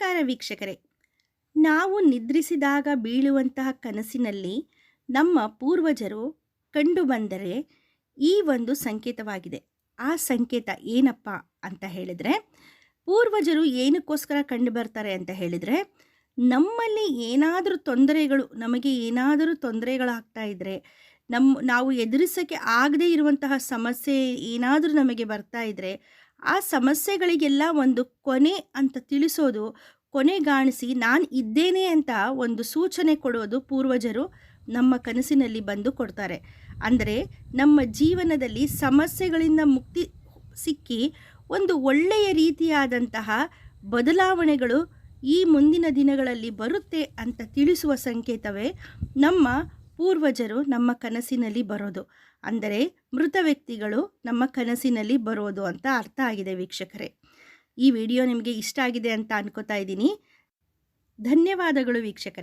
ವೀಕ್ಷಕರೇ. ನಾವು ನಿದ್ರಿಸಿದಾಗ ಬೀಳುವಂತಹ ಕನಸಿನಲ್ಲಿ ನಮ್ಮ ಪೂರ್ವಜರು ಕಂಡುಬಂದರೆ ಈ ಒಂದು ಸಂಕೇತವಾಗಿದೆ. ಆ ಸಂಕೇತ ಏನಪ್ಪ ಅಂತ ಹೇಳಿದರೆ, ಪೂರ್ವಜರು ಏನಕ್ಕೋಸ್ಕರ ಕಂಡು ಬರ್ತಾರೆ ಅಂತ ಹೇಳಿದರೆ, ನಮ್ಮಲ್ಲಿ ಏನಾದರೂ ತೊಂದರೆಗಳು, ನಮಗೆ ಏನಾದರೂ ತೊಂದರೆಗಳಾಗ್ತಾ ಇದ್ದರೆ ನಮ್ಮ ನಾವು ಎದುರಿಸೋಕ್ಕೆ ಆಗದೇ ಇರುವಂತಹ ಸಮಸ್ಯೆ ಏನಾದರೂ ನಮಗೆ ಬರ್ತಾ ಇದ್ದರೆ ಆ ಸಮಸ್ಯೆಗಳಿಗೆಲ್ಲ ಒಂದು ಕೊನೆ ಅಂತ ತಿಳಿಸೋದು ಕೊನೆಗಾಣಿಸಿ ನಾನು ಇದ್ದೇನೆ ಅಂತ ಒಂದು ಸೂಚನೆ ಕೊಡೋದು ಪೂರ್ವಜರು ನಮ್ಮ ಕನಸಿನಲ್ಲಿ ಬಂದು ಕೊಡ್ತಾರೆ. ಅಂದರೆ ನಮ್ಮ ಜೀವನದಲ್ಲಿ ಸಮಸ್ಯೆಗಳಿಂದ ಮುಕ್ತಿ ಸಿಕ್ಕಿ ಒಂದು ಒಳ್ಳೆಯ ರೀತಿಯಾದಂತಹ ಬದಲಾವಣೆಗಳು ಈ ಮುಂದಿನ ದಿನಗಳಲ್ಲಿ ಬರುತ್ತೆ ಅಂತ ತಿಳಿಸುವ ಸಂಕೇತವೇ ನಮ್ಮ ಪೂರ್ವಜರು ನಮ್ಮ ಕನಸಿನಲ್ಲಿ ಬರೋದು. ಅಂದರೆ ಮೃತ ವ್ಯಕ್ತಿಗಳು ನಮ್ಮ ಕನಸಿನಲ್ಲಿ ಬರೋದು ಅಂತ ಅರ್ಥ ಆಗಿದೆ ವೀಕ್ಷಕರೇ. ಈ ವಿಡಿಯೋ ನಿಮಗೆ ಇಷ್ಟ ಆಗಿದೆ ಅಂತ ಅನ್ಕೋತಾ ಇದ್ದೀನಿ. ಧನ್ಯವಾದಗಳು ವೀಕ್ಷಕರೇ.